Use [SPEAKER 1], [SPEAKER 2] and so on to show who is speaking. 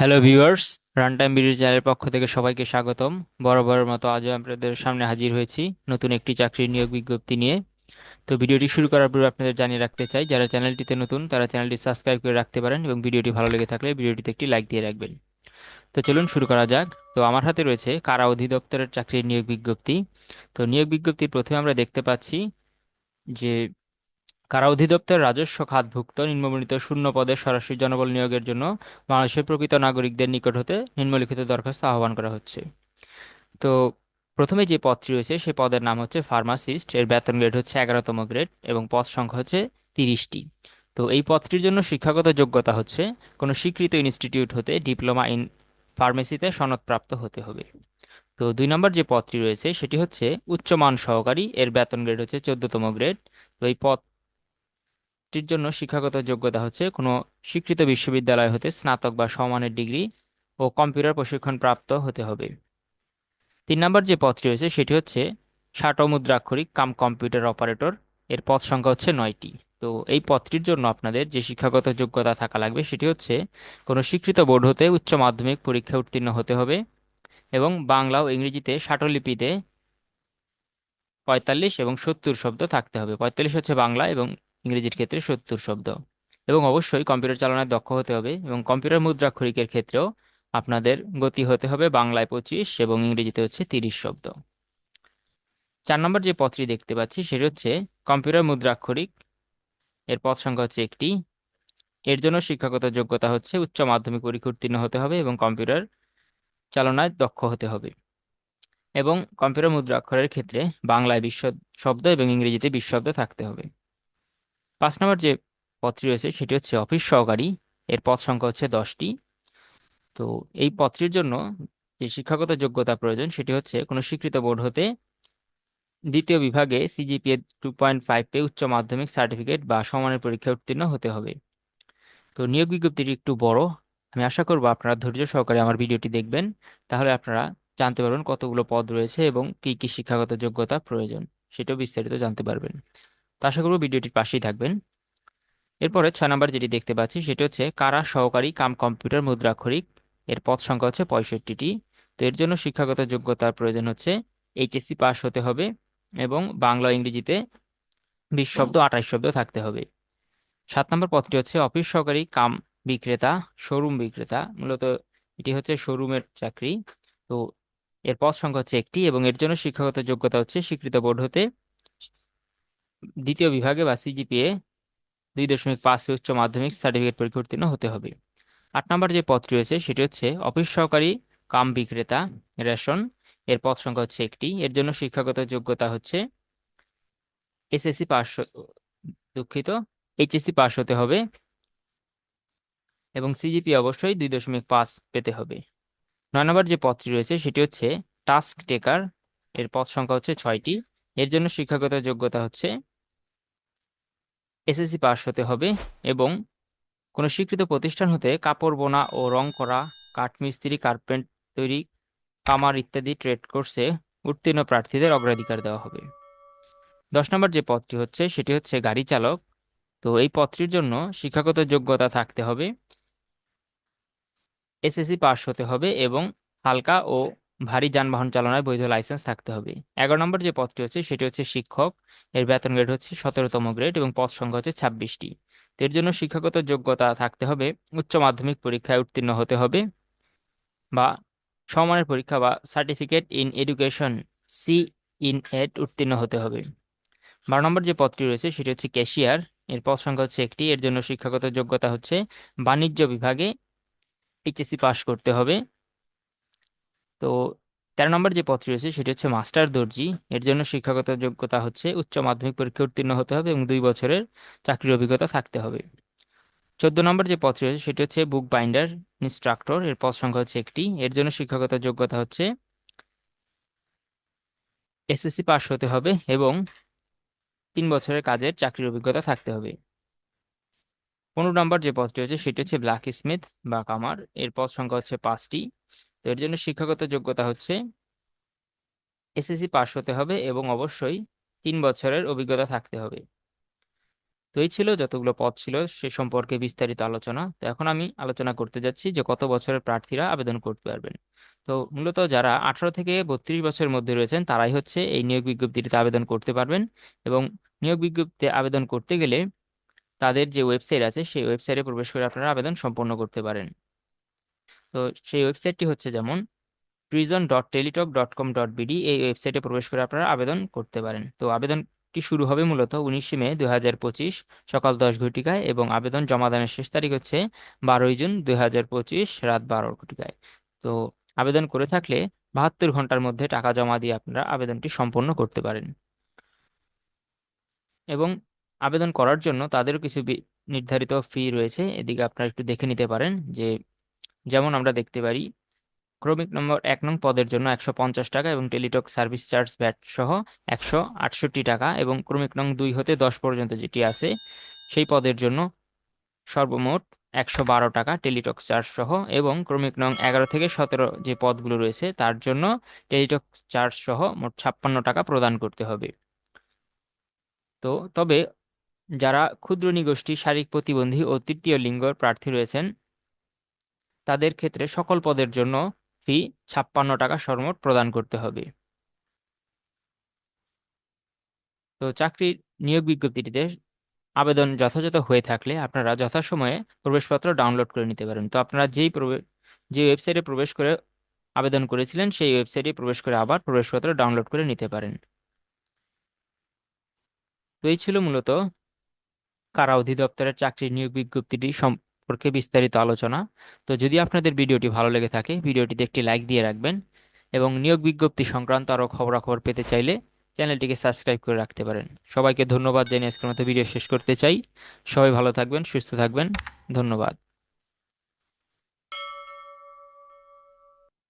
[SPEAKER 1] Hello viewers run time BD চ্যানেলের পক্ষ থেকে সবাইকে স্বাগতম। বরাবরের মতো আজও আপনাদের সামনে হাজির হয়েছি নতুন একটি চাকরির নিয়োগ বিজ্ঞপ্তি নিয়ে। তো ভিডিওটি শুরু করার পূর্বে আপনাদের জানিয়ে রাখতে চাই, যারা চ্যানেলটিতে নতুন, তারা চ্যানেলটি সাবস্ক্রাইব করে রাখতে পারেন এবং ভিডিওটি ভালো লেগে থাকলে ভিডিওটিতে একটি লাইক দিয়ে রাখবেন। তো চলুন শুরু করা যাক। তো আমার হাতে রয়েছে কারা অধিদপ্তরের চাকরির নিয়োগ বিজ্ঞপ্তি। তো নিয়োগ বিজ্ঞপ্তির প্রথমে আমরা দেখতে পাচ্ছি যে কারা অধিদপ্তর রাজস্ব খাতভুক্ত নিম্নবর্ণিত শূন্য পদে সরাসরি জনবল নিয়োগের জন্য বাংলাদেশের প্রকৃত নাগরিকদের নিকট হতে নিম্নলিখিত দরখাস্ত আহ্বান করা হচ্ছে। তো প্রথমে যে পদটি রয়েছে সেই পদের নাম হচ্ছে ফার্মাসিস্ট, এর বেতন গ্রেড হচ্ছে এগারোতম গ্রেড এবং পদ সংখ্যা হচ্ছে তিরিশটি। তো এই পদটির জন্য শিক্ষাগত যোগ্যতা হচ্ছে কোনো স্বীকৃত ইনস্টিটিউট হতে ডিপ্লোমা ইন ফার্মেসিতে সনদপ্রাপ্ত হতে হবে। তো দুই নম্বর যে পদটি রয়েছে, সেটি হচ্ছে উচ্চমান সহকারী, এর বেতন গ্রেড হচ্ছে চোদ্দতম গ্রেড তো এই পদ টির জন্য শিক্ষাগত যোগ্যতা হচ্ছে কোনো স্বীকৃত বিশ্ববিদ্যালয় হতে স্নাতক বা সমমানের ডিগ্রি ও কম্পিউটার প্রশিক্ষণ প্রাপ্ত হতে হবে। তিন নম্বর যে পদটি রয়েছে সেটি হচ্ছে মুদ্রাক্ষরিক কাম কম্পিউটার অপারেটর। এর পদ সংখ্যা হচ্ছে নয়টি। তো এই পদটির জন্য আপনাদের যে শিক্ষাগত যোগ্যতা থাকা লাগবে সেটি হচ্ছে কোনো স্বীকৃত বোর্ড হতে উচ্চ মাধ্যমিক পরীক্ষা উত্তীর্ণ হতে হবে এবং বাংলা ও ইংরেজিতে ষাটলিপিতে পঁয়তাল্লিশ এবং সত্তর শব্দ থাকতে হবে। পঁয়তাল্লিশ হচ্ছে বাংলা এবং ইংরেজির ক্ষেত্রে সত্তর শব্দ। এবং অবশ্যই কম্পিউটার চালানোর দক্ষ হতে হবে এবং কম্পিউটার মুদ্রাক্ষরিকের ক্ষেত্রেও আপনাদের গতি হতে হবে বাংলায় পঁচিশ এবং ইংরেজিতে হচ্ছে তিরিশ শব্দ। চার নম্বর যে পথটি দেখতে পাচ্ছি সেটি হচ্ছে কম্পিউটার মুদ্রাক্ষরিক। এর পথ সংখ্যা হচ্ছে একটি। এর জন্য শিক্ষাগত যোগ্যতা হচ্ছে উচ্চ মাধ্যমিক পরীক্ষা উত্তীর্ণ হতে হবে এবং কম্পিউটার চালনায় দক্ষ হতে হবে। এবং কম্পিউটার মুদ্রাক্ষরের ক্ষেত্রে বাংলায় বিশ্ব শব্দ এবং ইংরেজিতে বিশ শব্দ থাকতে হবে। পাঁচ নম্বর যে পদটি রয়েছে, সেটি হচ্ছে অফিস সহকারী। এর পদ সংখ্যা হচ্ছে দশটি। তো এই পদটির জন্য যে শিক্ষাগত যোগ্যতা প্রয়োজন, সেটি হচ্ছে কোনো স্বীকৃত বোর্ড হতে দ্বিতীয় বিভাগে সিজিপিএ টু পয়েন্ট ফাইভ পে উচ্চ মাধ্যমিক সার্টিফিকেট বা সমানের পরীক্ষায় উত্তীর্ণ হতে হবে। তো নিয়োগ বিজ্ঞপ্তিটি একটু বড়। আমি আশা করব আপনারা ধৈর্য সহকারে আমার ভিডিওটি দেখবেন। তাহলে আপনারা জানতে পারবেন কতগুলো পদ রয়েছে এবং কি কি শিক্ষাগত যোগ্যতা প্রয়োজন, সেটাও বিস্তারিত জানতে পারবেন। তো আশা করব ভিডিওটির পাশেই থাকবেন। এরপরে ছয় নম্বর যেটি দেখতে পাচ্ছি, সেটি হচ্ছে কারা সহকারী কাম কম্পিউটার মুদ্রাক্ষরিক, এর পদ সংখ্যা হচ্ছে পঁয়ষট্টিটি। তো এর জন্য শিক্ষাগত যোগ্যতার প্রয়োজন হচ্ছে এইচএসসি পাস হতে হবে এবং বাংলা ইংরেজিতে বিশ শব্দ আঠাশ শব্দ থাকতে হবে। সাত নম্বর পদটি হচ্ছে অফিস সহকারী কাম বিক্রেতা, শোরুম বিক্রেতা। মূলত এটি হচ্ছে শোরুমের চাকরি। তো এর পদ সংখ্যা হচ্ছে একটি এবং এর জন্য শিক্ষাগত যোগ্যতা হচ্ছে স্বীকৃত বোর্ড হতে দ্বিতীয় বিভাগে বা সিজিপিএ দুই দশমিক পাঁচ উচ্চ মাধ্যমিক সার্টিফিকেট পরীক্ষা উত্তীর্ণ হতে হবে। আট নম্বর যে পদটি রয়েছে, সেটি হচ্ছে অফিস সহকারী কাম বিক্রেতা রেশন। এর পদ সংখ্যা হচ্ছে একটি। এর জন্য শিক্ষাগত যোগ্যতা হচ্ছে এসএসসি পাস দুঃখিত এইচএসসি পাস হতে হবে এবং সিজিপি অবশ্যই দুই দশমিক পাঁচ পেতে হবে। নয় নম্বর যে পদটি রয়েছে, সেটি হচ্ছে টাস্ক টেকার। এর পদ সংখ্যা হচ্ছে ছয়টি। এর জন্য শিক্ষাগত যোগ্যতা হচ্ছে এসএসসি পাস হতে হবে এবং কোনো স্বীকৃত প্রতিষ্ঠান হতে কাপড়, বোনা ও রং করা কাঠমিস্ত্রি কার্পেন্ট তৈরি কামার ইত্যাদি ট্রেড কোর্সে উত্তীর্ণ প্রার্থীদের অগ্রাধিকার দেওয়া হবে। দশ নম্বর যে পদটি হচ্ছে, সেটি হচ্ছে গাড়ি চালক। তো এই পদটির জন্য শিক্ষাগত যোগ্যতা থাকতে হবে, এসএসসি পাস হতে হবে এবং হালকা ও ভারী যানবাহন চালনায় বৈধ লাইসেন্স থাকতে হবে। এগারো নম্বর যে পদটি হচ্ছে, সেটি হচ্ছে শিক্ষক। এর বেতন গ্রেড হচ্ছে সতেরোতম গ্রেড এবং পদ সংখ্যা হচ্ছে ছাব্বিশটি। তো এর জন্য শিক্ষাগত যোগ্যতা থাকতে হবে, উচ্চ মাধ্যমিক পরীক্ষায় উত্তীর্ণ হতে হবে বা সমমানের পরীক্ষা বা certificate in education C in Ed উত্তীর্ণ হতে হবে। বারো নম্বর যে পদটি রয়েছে, সেটি হচ্ছে ক্যাশিয়ার এর পদ সংখ্যা হচ্ছে একটি। এর জন্য শিক্ষাগত যোগ্যতা হচ্ছে বাণিজ্য বিভাগে এইচএসসি পাশ করতে হবে। তো তেরো নম্বর যে পদটি রয়েছে, সেটি হচ্ছে মাস্টার দর্জি। এর জন্য শিক্ষাগত যোগ্যতা হচ্ছে উচ্চ মাধ্যমিক পরীক্ষা উত্তীর্ণ হতে হবে এবং দুই বছরের চাকরির অভিজ্ঞতা থাকতে হবে। চোদ্দ নম্বর যে পদটি রয়েছে, সেটি হচ্ছে বুক বাইন্ডার ইনস্ট্রাক্টর। এর পদ সংখ্যা হচ্ছে একটি। এর জন্য শিক্ষাগত যোগ্যতা হচ্ছে এসএসসি পাস হতে হবে এবং তিন বছরের কাজের চাকরির অভিজ্ঞতা থাকতে হবে। পনেরো নম্বর যে পদটি হচ্ছে সেটি হচ্ছে ব্ল্যাক স্মিথ বা কামার। এর পদ সংখ্যা হচ্ছে পাঁচটি। তো এর জন্য শিক্ষাগত যোগ্যতা হচ্ছে এসএসসি পাস হতে হবে এবং অবশ্যই তিন বছরের অভিজ্ঞতা থাকতে হবে। তো এই ছিল যতগুলো পদ ছিল সে সম্পর্কে বিস্তারিত আলোচনা। তো এখন আমি আলোচনা করতে যাচ্ছি যে কত বছরের প্রার্থীরা আবেদন করতে পারবেন। তো মূলত যারা আঠারো থেকে বত্রিশ বছরের মধ্যে রয়েছেন, তারাই হচ্ছে এই নিয়োগ বিজ্ঞপ্তিতে আবেদন করতে পারবেন এবং নিয়োগ বিজ্ঞপ্তিতে আবেদন করতে গেলে তাদের যে ওয়েবসাইট আছে, সেই ওয়েবসাইটে প্রবেশ করে আপনারা আবেদন সম্পন্ন করতে পারেন। তো সেই ওয়েবসাইটটি হচ্ছে যেমন prison dot Teletalk dot com dot BD এই ওয়েবসাইটে প্রবেশ করে আপনারা আবেদন করতে পারেন। তো আবেদনটি শুরু হবে মূলত উনিশে মে দুই হাজার পঁচিশ সকাল দশ ঘটিকায় এবং আবেদন জমা দানের শেষ তারিখ হচ্ছে বারোই জুন দুই হাজার পঁচিশ রাত বারো ঘটিকায়। তো আবেদন করে থাকলে বাহাত্তর ঘণ্টার মধ্যে টাকা জমা দিয়ে আপনারা আবেদনটি সম্পন্ন করতে পারেন। এবং আবেদন করার জন্য তাদেরও কিছু নির্ধারিত ফি রয়েছে, এদিকে আপনারা একটু দেখে নিতে পারেন যে যেমন আমরা দেখতে পারি ক্রমিক নম্বর এক নং পদের জন্য একশো পঞ্চাশ টাকা এবং টেলিটক সার্ভিস চার্জ ভ্যাট সহ একশো আটষট্টি টাকা এবং ক্রমিক নং দুই হতে দশ পর্যন্ত যেটি আছে, সেই পদের জন্য সর্বমোট একশো বারো টাকা টেলিটক চার্জ সহ এবং ক্রমিক নং এগারো থেকে সতেরো যে পদগুলো রয়েছে, তার জন্য টেলিটক চার্জ সহ মোট ছাপ্পান্ন টাকা প্রদান করতে হবে। তো তবে যারা ক্ষুদ্র নিগোষ্ঠী, শারীরিক প্রতিবন্ধী ও তৃতীয় লিঙ্গর প্রার্থী রয়েছেন তাদের ক্ষেত্রে সকল পদের জন্য ফি ছাপ্পান্ন টাকা সর্বমোট প্রদান করতে হবে। তো চাকরির নিয়োগ বিজ্ঞপ্তিটিতে আবেদন যথাযথ হয়ে থাকলে আপনারা যথাসময়ে প্রবেশপত্র ডাউনলোড করে নিতে পারেন। তো আপনারা যেই যে ওয়েবসাইটে প্রবেশ করে আবেদন করেছিলেন, সেই ওয়েবসাইটে প্রবেশ করে আবার প্রবেশপত্র ডাউনলোড করে নিতে পারেন। তো এই ছিল মূলত কারা অধিদপ্তরের চাকরির নিয়োগ বিজ্ঞপ্তিটি সম্পর্কে বিস্তারিত আলোচনা। তো যদি আপনাদের ভিডিওটি ভালো লেগে থাকে, ভিডিওটিতে একটি লাইক দিয়ে রাখবেন এবং নিয়োগ বিজ্ঞপ্তি সংক্রান্ত আরও খবরাখবর পেতে চাইলে চ্যানেলটিকে সাবস্ক্রাইব করে রাখতে পারেন। সবাইকে ধন্যবাদ জানিয়ে আজকের মতো ভিডিও শেষ করতে চাই। সবাই ভালো থাকবেন, সুস্থ থাকবেন। ধন্যবাদ।